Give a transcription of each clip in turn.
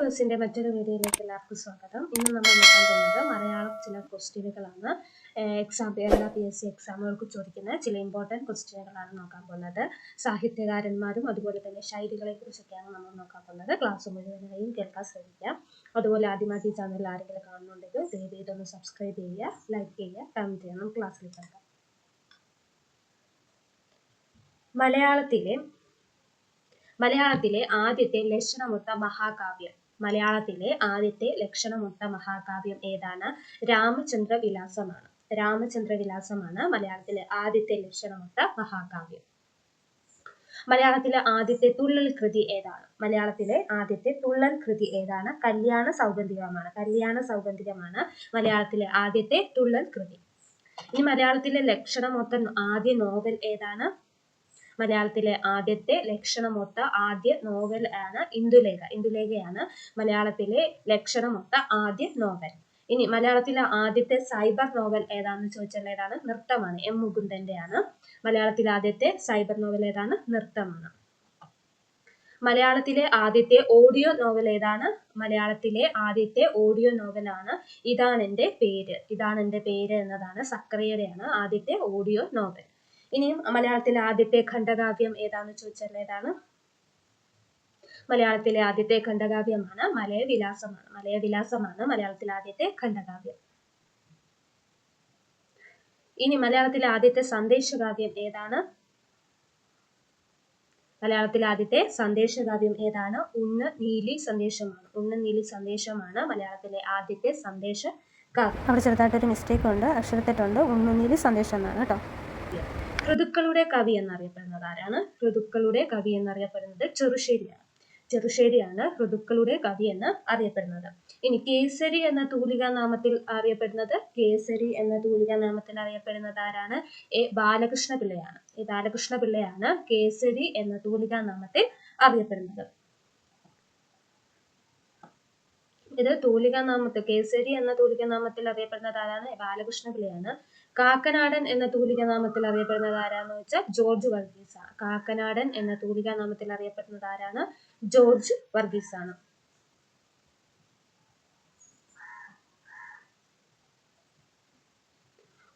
ക്ലാസ്സിന്റെ മറ്റൊരു വീഡിയോയിലേക്ക് എല്ലാവർക്കും സ്വാഗതം. ഇന്ന് നമ്മൾ നോക്കാൻ പോകുന്നത് മലയാളം ചില ക്വസ്റ്റ്യനുകളാണ്. എക്സാം എല്ലാ പി എസ് സി എക്സാമുകൾക്ക് ചോദിക്കുന്ന ചില ഇമ്പോർട്ടന്റ് ക്വസ്റ്റ്യനുകളാണ് നോക്കാൻ പോകുന്നത്. സാഹിത്യകാരന്മാരും അതുപോലെ തന്നെ ശൈലികളെ കുറിച്ചൊക്കെയാണ് നമ്മൾ നോക്കാൻ പോകുന്നത്. ക്ലാസ് മുഴുവനായും കേൾക്കാൻ ശ്രമിക്കാം. അതുപോലെ ആദ്യമായിട്ട് ഈ ചാനൽ ആരെങ്കിലും കാണുന്നുണ്ടെങ്കിൽ ദയവ് ഇതൊന്ന് സബ്സ്ക്രൈബ് ചെയ്യുക ലൈക്ക് ചെയ്യുക കമന്റ് ചെയ്യണം. ക്ലാസ്സിൽ കേൾക്കാം മലയാളത്തിലെ മലയാളത്തിലെ ആദ്യത്തെ ലക്ഷണമൊത്ത മഹാകാവ്യം. മലയാളത്തിലെ ആദ്യത്തെ ലക്ഷണമൊത്ത മഹാകാവ്യം ഏതാണ്? രാമചന്ദ്ര വിലാസമാണ് രാമചന്ദ്ര വിലാസമാണ് മലയാളത്തിലെ ആദ്യത്തെ ലക്ഷണമൊത്ത മഹാകാവ്യം. മലയാളത്തിലെ ആദ്യത്തെ തുള്ളൽ കൃതി ഏതാണ്? മലയാളത്തിലെ ആദ്യത്തെ തുള്ളൽ കൃതി ഏതാണ്? കല്യാണ സൗഗന്ധികമാണ്. കല്യാണ സൗഗന്ധികമാണ് മലയാളത്തിലെ ആദ്യത്തെ തുള്ളൽ കൃതി. ഇനി മലയാളത്തിലെ ലക്ഷണമൊത്ത ആദ്യ നോവൽ ഏതാണ്? മലയാളത്തിലെ ആദ്യത്തെ ലക്ഷണമൊത്ത ആദ്യ നോവൽ ആണ് ഇന്ദുലേഖ. ഇന്ദുലേഖയാണ് മലയാളത്തിലെ ലക്ഷണമൊത്ത ആദ്യ നോവൽ. ഇനി മലയാളത്തിലെ ആദ്യത്തെ സൈബർ നോവൽ ഏതാണെന്ന് ചോദിച്ചാൽ ഏതാണ്? നൃത്തമാണ്. എം മുകുന്ദന്റെ ആണ് മലയാളത്തിലെ ആദ്യത്തെ സൈബർ നോവൽ ഏതാണ്? നൃത്തമാണ്. മലയാളത്തിലെ ആദ്യത്തെ ഓഡിയോ നോവൽ ഏതാണ്? മലയാളത്തിലെ ആദ്യത്തെ ഓഡിയോ നോവലാണ്. ഇതാണ് എന്റെ പേര്. ഇതാണ് എന്റെ പേര് എന്നതാണ് സക്രിയയുടെയാണ് ആദ്യത്തെ ഓഡിയോ നോവൽ. ഇനിയും മലയാളത്തിലെ ആദ്യത്തെ ഖണ്ഡകാവ്യം ഏതാണെന്ന് ചോദിച്ചാൽ ഏതാണ് മലയാളത്തിലെ ആദ്യത്തെ ഖണ്ഡകാവ്യമാണ് മലയവിലാസമാണ്. മലയവിലാസമാണ് മലയാളത്തിലെ ആദ്യത്തെ ഖണ്ഡകാവ്യം. ഇനി മലയാളത്തിലെ ആദ്യത്തെ സന്ദേശകാവ്യം ഏതാണ്? മലയാളത്തിലെ ആദ്യത്തെ സന്ദേശകാവ്യം ഏതാണ്? ഉണ്ണ് നീലി സന്ദേശമാണ്. ഉണ്ണ് നീലി സന്ദേശമാണ് മലയാളത്തിലെ ആദ്യത്തെ സന്ദേശ അവിടെ ചെറുതായിട്ടൊരു മിസ്റ്റേക്ക് ഉണ്ട് അക്ഷരത്തെറ്റുണ്ട്. ഉണ്ണുനീലി സന്ദേശം എന്നാണ് കേട്ടോ. ഋതുക്കളുടെ കവി എന്നറിയപ്പെടുന്നത് ആരാണ്? ഋതുക്കളുടെ കവി എന്നറിയപ്പെടുന്നത് ചെറുശ്ശേരിയാണ്. ചെറുശ്ശേരിയാണ് ഋതുക്കളുടെ കവി എന്ന് അറിയപ്പെടുന്നത്. ഇനി കേസരി എന്ന തൂലിക നാമത്തിൽ അറിയപ്പെടുന്നത് കേസരി എന്ന തൂലിക നാമത്തിൽ അറിയപ്പെടുന്നത് ആരാണ്? എ ബാലകൃഷ്ണ പിള്ളയാണ്. എ ബാലകൃഷ്ണ പിള്ളയാണ് കേസരി എന്ന തൂലിക നാമത്തിൽ അറിയപ്പെടുന്നത്. ഇത് തൂലിക നാമത്തിൽ കേസരി എന്ന തൂലിക നാമത്തിൽ അറിയപ്പെടുന്നത് ആരാണ്? ബാലകൃഷ്ണ പിള്ളയാണ്. കാക്കനാടൻ എന്ന തൂലിക നാമത്തിൽ അറിയപ്പെടുന്നത് ആരാന്ന് വെച്ചാൽ ജോർജ് വർഗീസ് ആണ്. കാക്കനാടൻ എന്ന തൂലിക നാമത്തിൽ അറിയപ്പെടുന്നത് ആരാണ്? ജോർജ് വർഗീസ് ആണ്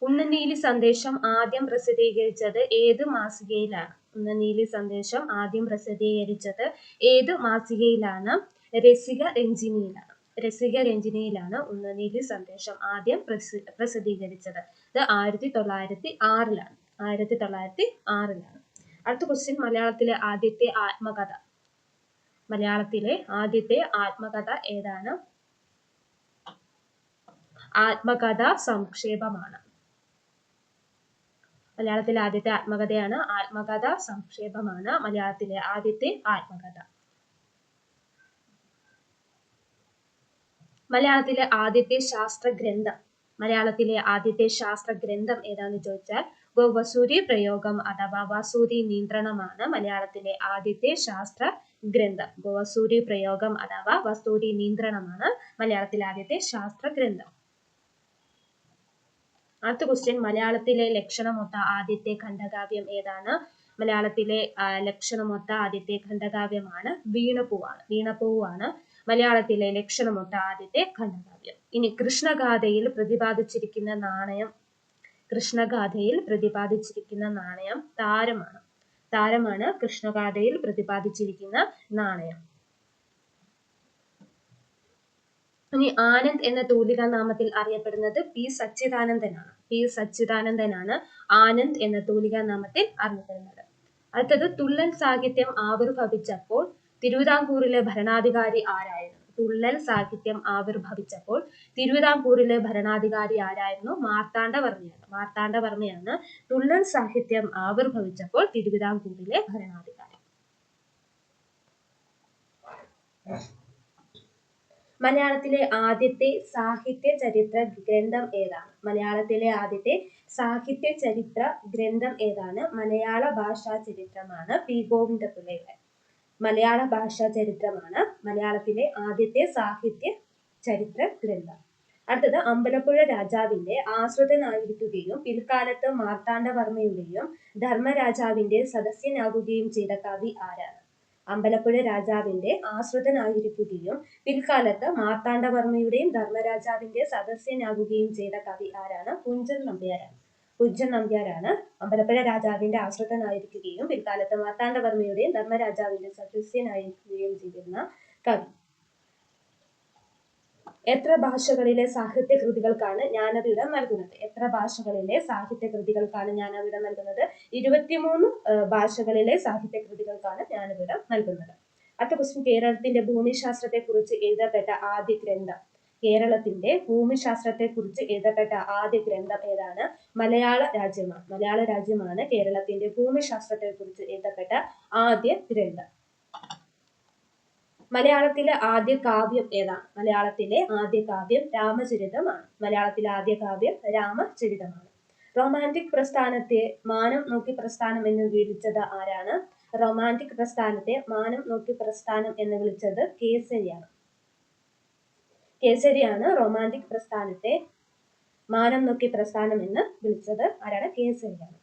ഉണ്ണനീലി സന്ദേശം ആദ്യം പ്രസിദ്ധീകരിച്ചത് ഏത് മാസികയിലാണ്? ഉണ്ണനീലി സന്ദേശം ആദ്യം പ്രസിദ്ധീകരിച്ചത് ഏത് മാസികയിലാണ്? രസിക രഞ്ജിനിയിലാണ്. രസിക രഞ്ജിനിയിലാണ് ഉണ്ണനീലി സന്ദേശം ആദ്യം പ്രസി പ്രസിദ്ധീകരിച്ചത്. ഇത് ആയിരത്തി തൊള്ളായിരത്തി ആറിലാണ്. ആയിരത്തി തൊള്ളായിരത്തി ആറിലാണ്. അടുത്ത ക്വസ്റ്റ്യൻ മലയാളത്തിലെ ആദ്യത്തെ ആത്മകഥ. മലയാളത്തിലെ ആദ്യത്തെ ആത്മകഥ ഏതാണ്? ആത്മകഥ സംക്ഷേപമാണ്. മലയാളത്തിലെ ആദ്യത്തെ ആത്മകഥയാണ് ആത്മകഥ സംക്ഷേപമാണ്. മലയാളത്തിലെ ആദ്യത്തെ ആത്മകഥ. മലയാളത്തിലെ ആദ്യത്തെ ശാസ്ത്ര ഗ്രന്ഥം മലയാളത്തിലെ ആദ്യത്തെ ശാസ്ത്ര ഗ്രന്ഥം ഏതാന്ന് ചോദിച്ചാൽ ഗോവസൂരി പ്രയോഗം അഥവാ വസൂരി നിയന്ത്രണമാണ് മലയാളത്തിലെ ആദ്യത്തെ ശാസ്ത്ര ഗ്രന്ഥം ഗോവസൂരി പ്രയോഗം അഥവാ വസൂരി നിയന്ത്രണമാണ് മലയാളത്തിലെ ആദ്യത്തെ ശാസ്ത്ര ഗ്രന്ഥം അടുത്ത ക്വസ്റ്റ്യൻ മലയാളത്തിലെ ലക്ഷണമൊത്ത ആദ്യത്തെ ഖണ്ഡകാവ്യം ഏതാണ്? മലയാളത്തിലെ ലക്ഷണമൊത്ത ആദ്യത്തെ ഖണ്ഡകാവ്യമാണ് വീണപ്പൂവാണ് വീണപ്പൂവാണ് മലയാളത്തിലെ ലക്ഷണമൊത്ത ആദ്യത്തെ ഖണ്ഡകാവ്യം ഇനി കൃഷ്ണഗാഥയിൽ പ്രതിപാദിച്ചിരിക്കുന്ന നാണയം കൃഷ്ണഗാഥയിൽ പ്രതിപാദിച്ചിരിക്കുന്ന നാണയം താരമാണ്. താരമാണ് കൃഷ്ണഗാഥയിൽ പ്രതിപാദിച്ചിരിക്കുന്ന നാണയം. ഇനി ആനന്ദ് എന്ന തൂലിക നാമത്തിൽ അറിയപ്പെടുന്നത് പി സച്ചിദാനന്ദനാണ്. പി സച്ചിദാനന്ദനാണ് ആനന്ദ് എന്ന തൂലിക നാമത്തിൽ അറിയപ്പെടുന്നത്. അടുത്തത് തുള്ളൻ സാഹിത്യം ആവിർഭവിച്ചപ്പോൾ തിരുവിതാംകൂറിലെ ഭരണാധികാരി ആരായിരുന്നു? തുള്ളൽ സാഹിത്യം ആവിർഭവിച്ചപ്പോൾ തിരുവിതാംകൂറിലെ ഭരണാധികാരി ആരായിരുന്നു? മാർത്താണ്ഡവർമ്മയാണ്. മാർത്താണ്ഡവർമ്മയാണ് തുള്ളൽ സാഹിത്യം ആവിർഭവിച്ചപ്പോൾ തിരുവിതാംകൂറിലെ ഭരണാധികാരി. മലയാളത്തിലെ ആദ്യത്തെ സാഹിത്യ ചരിത്ര ഗ്രന്ഥം ഏതാണ്? മലയാളത്തിലെ ആദ്യത്തെ സാഹിത്യ ചരിത്ര ഗ്രന്ഥം ഏതാണ്? മലയാള ഭാഷാ ചരിത്രമാണ് പി ഗോവിന്ദപിള്ളയുടെ. മലയാള ഭാഷാ ചരിത്രമാണ്. മലയാളത്തിലെ ആദ്യത്തെ സാഹിത്യ ചരിത്ര ഗ്രന്ഥം. അടുത്തത് അമ്പലപ്പുഴ രാജാവിന്റെ ആശ്രിതനായിരിക്കുകയും പിൽക്കാലത്ത് മാർത്താണ്ഡവർമ്മയുടെയും ധർമ്മരാജാവിന്റെ സദസ്യനാകുകയും ചെയ്ത കവി ആരാണ്? അമ്പലപ്പുഴ രാജാവിന്റെ ആശ്രിതനായിരിക്കുകയും പിൽക്കാലത്ത് മാർത്താണ്ഡവർമ്മയുടെയും ധർമ്മരാജാവിന്റെ സദസ്യനാകുകയും ചെയ്ത കവി ആരാണ്? കുഞ്ചൻ നമ്പ്യാരാണ്. കുഞ്ചൻ നമ്പ്യാരാണ് അമ്പലപ്പുഴ രാജാവിന്റെ ആശ്രിതനായിരിക്കുകയും പിൽക്കാലത്ത് മാർത്താണ്ഡവർമ്മയുടെയും ധർമ്മരാജാവിന്റെ സദസ്യനായിരിക്കുകയും ചെയ്തിരുന്ന കവി. എത്ര ഭാഷകളിലെ സാഹിത്യ കൃതികൾക്കാണ് ജ്ഞാനപീഠം നൽകുന്നത്? എത്ര ഭാഷകളിലെ സാഹിത്യ കൃതികൾക്കാണ് ജ്ഞാനപീഠം നൽകുന്നത്? ഇരുപത്തിമൂന്ന് ഭാഷകളിലെ സാഹിത്യ കൃതികൾക്കാണ് ജ്ഞാനപീഠം നൽകുന്നത്. അടുത്ത ക്വസ്റ്റ്യൻ കേരളത്തിന്റെ ഭൂമിശാസ്ത്രത്തെ കുറിച്ച് എഴുതപ്പെട്ട ആദ്യ ഗ്രന്ഥം. കേരളത്തിന്റെ ഭൂമിശാസ്ത്രത്തെ കുറിച്ച് എഴുതപ്പെട്ട ആദ്യ ഗ്രന്ഥം ഏതാണ്? മലയാള രാജ്യമാണ് മലയാള രാജ്യമാണ് കേരളത്തിന്റെ ഭൂമിശാസ്ത്രത്തെ കുറിച്ച് എഴുതപ്പെട്ട ആദ്യ ഗ്രന്ഥം. മലയാളത്തിലെ ആദ്യ കാവ്യം ഏതാണ് മലയാളത്തിലെ ആദ്യ കാവ്യം രാമചരിതമാണ്. മലയാളത്തിലെ ആദ്യ കാവ്യം രാമചരിതമാണ്. റൊമാന്റിക് പ്രസ്ഥാനത്തെ മാനം നോക്കി പ്രസ്ഥാനം എന്ന് വിളിച്ചത് ആരാണ്? റൊമാന്റിക് പ്രസ്ഥാനത്തെ മാനം നോക്കി പ്രസ്ഥാനം എന്ന് വിളിച്ചത് കേസരിയാണ്. കേസരിയാണ് റൊമാന്റിക് പ്രസ്ഥാനത്തെ മാനം നോക്കി പ്രസ്ഥാനം എന്ന് വിളിച്ചത്. ആരാണ്? കേസരിയാണ്.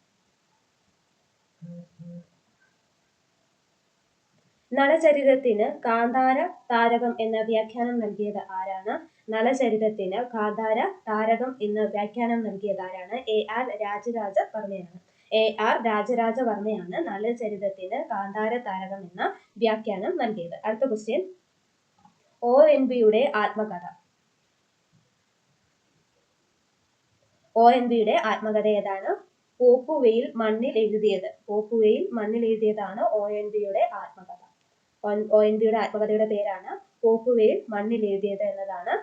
നളചരിതത്തിന് കാന്താര താരകം എന്ന വ്യാഖ്യാനം നൽകിയത് ആരാണ്? നളചരിതത്തിന് കാന്താര താരകം എന്ന വ്യാഖ്യാനം നൽകിയത് ആരാണ്? എ ആർ രാജരാജ വർമ്മയാണ് എ ആർ രാജരാജ വർമ്മയാണ് നളചരിതത്തിന് കാന്താര താരകം എന്ന വ്യാഖ്യാനം നൽകിയത്. അടുത്ത ക്വസ്റ്റ്യൻ ഒ എൻ ബിയുടെ ആത്മകഥ. ഒ എൻ ബിയുടെ ആത്മകഥ ഏതാണ്? പോപ്പുവെയിൽ മണ്ണിൽ എഴുതിയത്. പോപ്പുവെയിൽ മണ്ണിൽ എഴുതിയതാണ് ഒ എൻ ബിയുടെ ആത്മകഥ. ഒ എൻ ബിയുടെ ആത്മകഥയുടെ പേരാണ് പോപ്പുവെയിൽ മണ്ണിൽ എഴുതിയത് എന്നതാണ്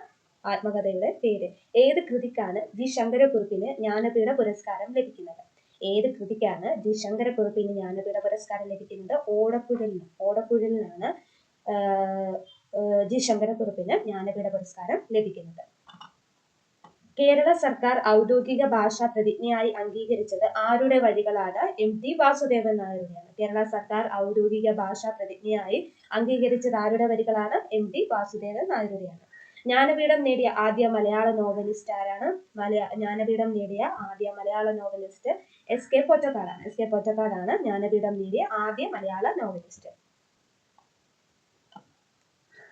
ആത്മകഥയുടെ പേര്. ഏത് കൃതിക്കാണ് ജി ശങ്കരക്കുറുപ്പിന് ജ്ഞാനപീഠ പുരസ്കാരം ലഭിക്കുന്നത്? ഏത് കൃതിക്കാണ് ജി ശങ്കരക്കുറുപ്പിന് ജ്ഞാനപീഠ പുരസ്കാരം ലഭിക്കുന്നത്? ഓടക്കുഴലിന് ഓടക്കുഴലിനാണ് ജി ശങ്കരക്കുറുപ്പിന് ജ്ഞാനപീഠ പുരസ്കാരം ലഭിക്കുന്നത്. കേരള സർക്കാർ ഔദ്യോഗിക ഭാഷാ പ്രതിജ്ഞയായി അംഗീകരിച്ചത് ആരുടെ വഴികളാണ്? എം ടി വാസുദേവൻ നായരുടെയാണ്. കേരള സർക്കാർ ഔദ്യോഗിക ഭാഷാ പ്രതിജ്ഞയായി അംഗീകരിച്ചത് ആരുടെ വരികളാണ്? എം ടി വാസുദേവൻ നായരുടെയാണ്. ജ്ഞാനപീഠം നേടിയ ആദ്യ മലയാള നോവലിസ്റ്റ് ആരാണ്? മലയാ ജ്ഞാനപീഠം നേടിയ ആദ്യ മലയാള നോവലിസ്റ്റ് എസ് കെ പൊറ്റക്കാടാണ്. എസ് കെ പൊറ്റക്കാടാണ് ജ്ഞാനപീഠം നേടിയ ആദ്യ മലയാള നോവലിസ്റ്റ്.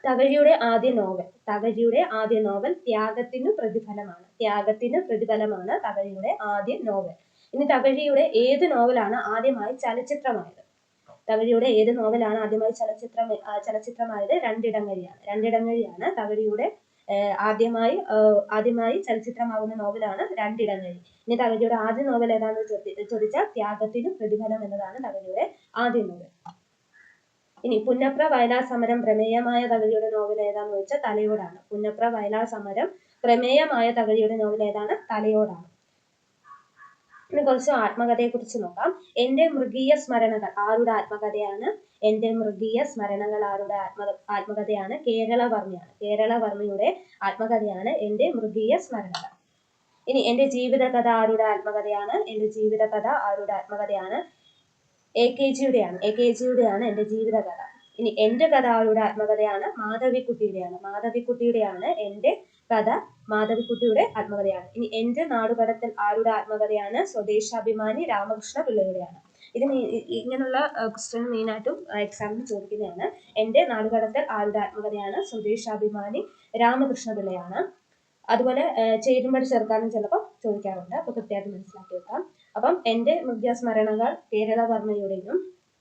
തകഴിയുടെ ആദ്യ നോവൽ. തകഴിയുടെ ആദ്യ നോവൽ ത്യാഗത്തിനു പ്രതിഫലമാണ്. ത്യാഗത്തിന് പ്രതിഫലമാണ് തകഴിയുടെ ആദ്യ നോവൽ. ഇനി തകഴിയുടെ ഏത് നോവലാണ് ആദ്യമായി ചലച്ചിത്രമായത്? തകഴിയുടെ ഏത് നോവലാണ് ആദ്യമായി ചലച്ചിത്രം ചലച്ചിത്രമായത്? രണ്ടിടങ്ങഴിയാണ്. രണ്ടിടങ്ങഴിയാണ് തകഴിയുടെ ആദ്യമായി ആദ്യമായി ചലച്ചിത്രമാകുന്ന നോവലാണ് രണ്ടിടങ്ങഴി. ഇനി തകഴിയുടെ ആദ്യ നോവൽ ഏതാണെന്ന് ചോദിച്ചാൽ ത്യാഗത്തിന് പ്രതിഫലം എന്നതാണ് തകഴിയുടെ ആദ്യ നോവൽ. ഇനി പുന്നപ്ര വയലാർ സമരം പ്രമേയമായ തകഴിയുടെ നോവൽ ഏതാന്ന് വെച്ചാൽ തലയോടാണ്. പുന്നപ്ര വയലാർ സമരം പ്രമേയമായ തകഴിയുടെ നോവൽ ഏതാണ്? തലയോടാണ്. ഇനി കുറച്ച് ആത്മകഥയെ കുറിച്ച് നോക്കാം. എന്റെ മൃഗീയ സ്മരണകൾ ആരുടെ ആത്മകഥയാണ്? എന്റെ മൃഗീയ സ്മരണകൾ ആരുടെ ആത്മ ആത്മകഥയാണ്? കേരളവർമ്മയാണ്. കേരളവർമ്മയുടെ ആത്മകഥയാണ് എന്റെ മൃഗീയ സ്മരണകൾ. ഇനി എന്റെ ജീവിതകഥ ആരുടെ ആത്മകഥയാണ്? എന്റെ ജീവിതകഥ ആരുടെ ആത്മകഥയാണ്? എ കെ ജിയുടെയാണ് എ കെ ജിയുടെയാണ് എന്റെ ജീവിതകഥ. ഇനി എന്റെ കഥ ആരുടെ ആത്മകഥയാണ് മാധവിക്കുട്ടിയുടെയാണ്. മാധവിക്കുട്ടിയുടെയാണ് എന്റെ കഥ. മാധവിക്കുട്ടിയുടെ ആത്മകഥയാണ്. ഇനി എന്റെ നാടുകടത്തൽ ആരുടെ ആത്മകഥയാണ്? സ്വദേശാഭിമാനി രാമകൃഷ്ണ പിള്ളയുടെയാണ്. ഇത് ഇങ്ങനെയുള്ള ക്വസ്റ്റ്യൻ മെയിനായിട്ടും എക്സാമിന് ചോദിക്കുന്നതാണ്. എന്റെ നാടുകടത്തൽ ആരുടെ ആത്മകഥയാണ്? സ്വദേശാഭിമാനി രാമകൃഷ്ണ പിള്ളയാണ്. അതുപോലെ ചേരുമ്പടി ചെറുക്കാനും ചിലപ്പോൾ ചോദിക്കാറുണ്ട്. അപ്പോൾ കൃത്യമായിട്ട് മനസ്സിലാക്കി വെക്കാം. അപ്പം എന്റെ മൃഗസ്മരണകൾ കേരളവർമ്മയുടെയും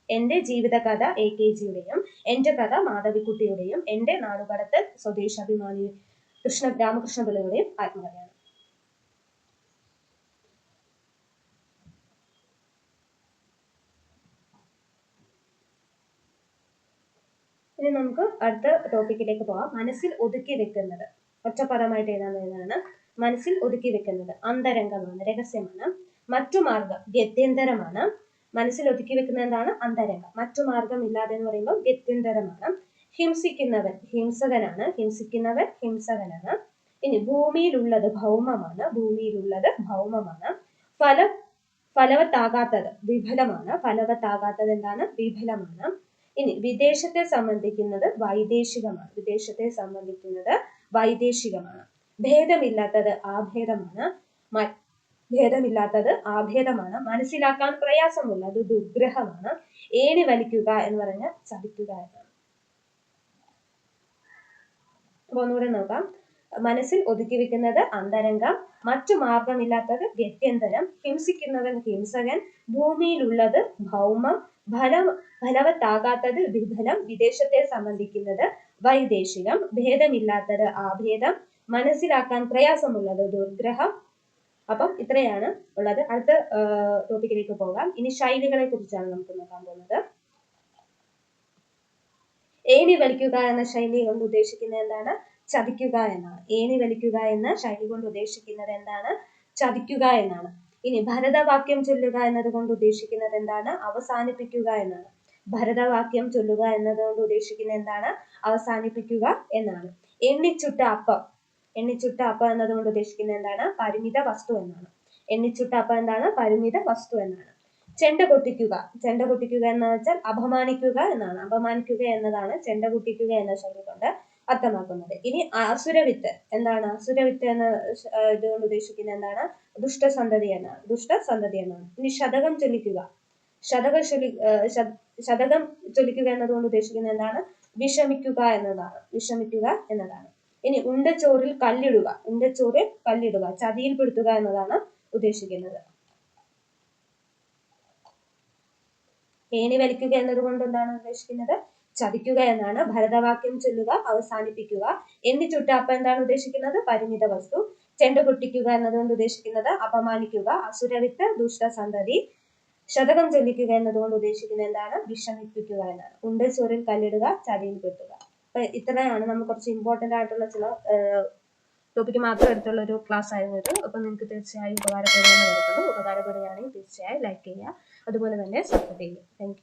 എന്റെ ജീവിതകഥ എ കെ ജിയുടെയും എന്റെ കഥ മാധവിക്കുട്ടിയുടെയും എന്റെ നാടുകടത്ത് സ്വദേശാഭിമാനി കൃഷ്ണ രാമകൃഷ്ണ പിള്ളയുടെയും ആത്മകഥയാണ്. ഇനി നമുക്ക് അടുത്ത ടോപ്പിക്കിലേക്ക് പോവാം മനസ്സിൽ ഒതുക്കി വെക്കുന്നത്. ഒറ്റപ്പദമായിട്ട് എന്നാണ് മനസ്സിൽ ഒതുക്കി വെക്കുന്നത് അന്തരംഗമാണ് രഹസ്യമാണ്. മറ്റു മാർഗം ഗത്യന്തരമാണ്. മനസ്സിൽ ഒതുക്കി വെക്കുന്ന എന്താണ്? അന്തരംഗം. മറ്റു മാർഗം ഇല്ലാതെ എന്ന് പറയുമ്പോൾ ഗത്യന്തരമാണ്. ഹിംസിക്കുന്നവൻ ഹിംസകനാണ്. ഹിംസിക്കുന്നവൻ ഹിംസകനാണ്. ഇനി ഭൂമിയിലുള്ളത് ഭൗമമാണ്. ഭൂമിയിലുള്ളത് ഭൗമമാണ്. ഫല ഫലവത്താകാത്തത് വിഫലമാണ്. ഫലവത്താകാത്തത് എന്താണ്? വിഫലമാണ്. ഇനി വിദേശത്തെ സംബന്ധിക്കുന്നത് വൈദേശികമാണ്. വിദേശത്തെ സംബന്ധിക്കുന്നത് വൈദേശികമാണ്. ഭേദമില്ലാത്തത് ആഭേദമാണ്. ഭേദമില്ലാത്തത് ആഭേദമാണ്. മനസ്സിലാക്കാൻ പ്രയാസമുള്ള അത് ദുഗ്രഹമാണ്. ഏണി വലിക്കുക എന്ന് പറഞ്ഞ ചതിക്കുക എന്നാണ്. അപ്പൊ ഒന്നുകൂടെ നോക്കാം. മനസ്സിൽ ഒതുക്കി വെക്കുന്നത് അന്തരംഗം മറ്റു മാർഗമില്ലാത്തത് ഗത്യന്തരം ഹിംസിക്കുന്നവൻ ഹിംസകൻ ഭൂമിയിലുള്ളത് ഭൗമം ഫലം ഫലവത്താകാത്തത് വിഫലം വിദേശത്തെ സംബന്ധിക്കുന്നത് വൈദേശികം ഭേദമില്ലാത്തത് ആഭേദം മനസ്സിലാക്കാൻ പ്രയാസമുള്ളത് ദുർഗ്രഹം അപ്പം ഇത്രയാണ് ഉള്ളത്. അടുത്ത ടോപ്പിക്കിലേക്ക് പോകാം. ഇനി ശൈലികളെ കുറിച്ചാണ് നമുക്ക് നോക്കാൻ പോകുന്നത്. ഏണി വലിക്കുക എന്ന ശൈലി കൊണ്ട് ഉദ്ദേശിക്കുന്നത് എന്താണ്? ചതിക്കുക എന്നാണ്. ഏണി വലിക്കുക എന്ന ശൈലി കൊണ്ട് ഉദ്ദേശിക്കുന്നത് എന്താണ്? ചതിക്കുക എന്നാണ്. ഇനി ഭരതവാക്യം ചൊല്ലുക എന്നത് കൊണ്ട് ഉദ്ദേശിക്കുന്നത് എന്താണ്? അവസാനിപ്പിക്കുക എന്നാണ്. ഭരതവാക്യം ചൊല്ലുക എന്നതുകൊണ്ട് ഉദ്ദേശിക്കുന്നത് എന്താണ്? അവസാനിപ്പിക്കുക എന്നാണ്. എണ്ണിച്ചുട്ട അപ്പം എണ്ണിച്ചുട്ട അപ്പം എന്നതുകൊണ്ട് ഉദ്ദേശിക്കുന്നത് എന്താണ്? പരിമിത വസ്തു എന്നാണ്. എണ്ണിച്ചുട്ട അപ്പം എന്താണ്? പരിമിത വസ്തു എന്നാണ്. ചെണ്ട പൊട്ടിക്കുക. ചെണ്ട പൊട്ടിക്കുക എന്ന് വെച്ചാൽ അപമാനിക്കുക എന്നാണ്. അപമാനിക്കുക എന്നതാണ് ചെണ്ട പൊട്ടിക്കുക എന്ന ശൈലി കൊണ്ട് അർത്ഥമാക്കുന്നത്. ഇനി അസുരവിത്ത് എന്താണ്? അസുരവിത്ത് എന്ന ഇതുകൊണ്ട് ഉദ്ദേശിക്കുന്നത് എന്താണ്? ദുഷ്ടസന്തതി എന്നാണ്. ദുഷ്ടസന്തതി എന്നാണ്. ഇനി ശതകം ചൊല്ലിക്കുക. ശതകം ചൊല്ലി ശതകം ചൊല്ലിക്കുക എന്നതുകൊണ്ട് ഉദ്ദേശിക്കുന്നത് എന്താണ്? വിഷമിക്കുക എന്നതാണ്. വിഷമിക്കുക എന്നതാണ്. ഇനി ഉണ്ടച്ചോറിൽ കല്ലിടുക. ഉണ്ടച്ചോറിൽ കല്ലിടുക. ചതിയിൽപ്പെടുത്തുക എന്നതാണ് ഉദ്ദേശിക്കുന്നത്. ഏണി വലിക്കുക എന്നതുകൊണ്ട് എന്താണ് ഉദ്ദേശിക്കുന്നത്? ചതിക്കുക എന്നാണ്. ഭരതവാക്യം ചൊല്ലുക അവസാനിപ്പിക്കുക. എന്നി ചുട്ടപ്പ എന്താണ് ഉദ്ദേശിക്കുന്നത്? പരിമിത വസ്തു. ചെണ്ട പൊട്ടിക്കുക എന്നതുകൊണ്ട് ഉദ്ദേശിക്കുന്നത് അപമാനിക്കുക. അസുരവിത്ത് ദുഷ്ടസന്തതി. ശതകം ചൊല്ലിക്കുക എന്നതുകൊണ്ട് ഉദ്ദേശിക്കുന്നത് എന്താണ്? വിഷമിപ്പിക്കുക എന്നാണ്. ഉണ്ടച്ചോറിൽ കല്ലിടുക ചതിയിൽ പെട്ടുക അപ്പൊ ഇത്രയാണ്. നമ്മൾ കുറച്ച് ഇമ്പോർട്ടന്റ് ആയിട്ടുള്ള ചില ടോപ്പിക്ക് മാത്രം എടുത്തുള്ള ഒരു ക്ലാസ് ആയിരുന്നു ഇത്. അപ്പൊ നിങ്ങൾക്ക് തീർച്ചയായും ഉപകാരപ്പെടുമെന്ന് കരുതുന്നു ഉപകാരപ്പെടുകയാണെങ്കിൽ തീർച്ചയായും ലൈക്ക് ചെയ്യുക. അതുപോലെ തന്നെ സപ്പോർട്ട് ചെയ്യുക. താങ്ക്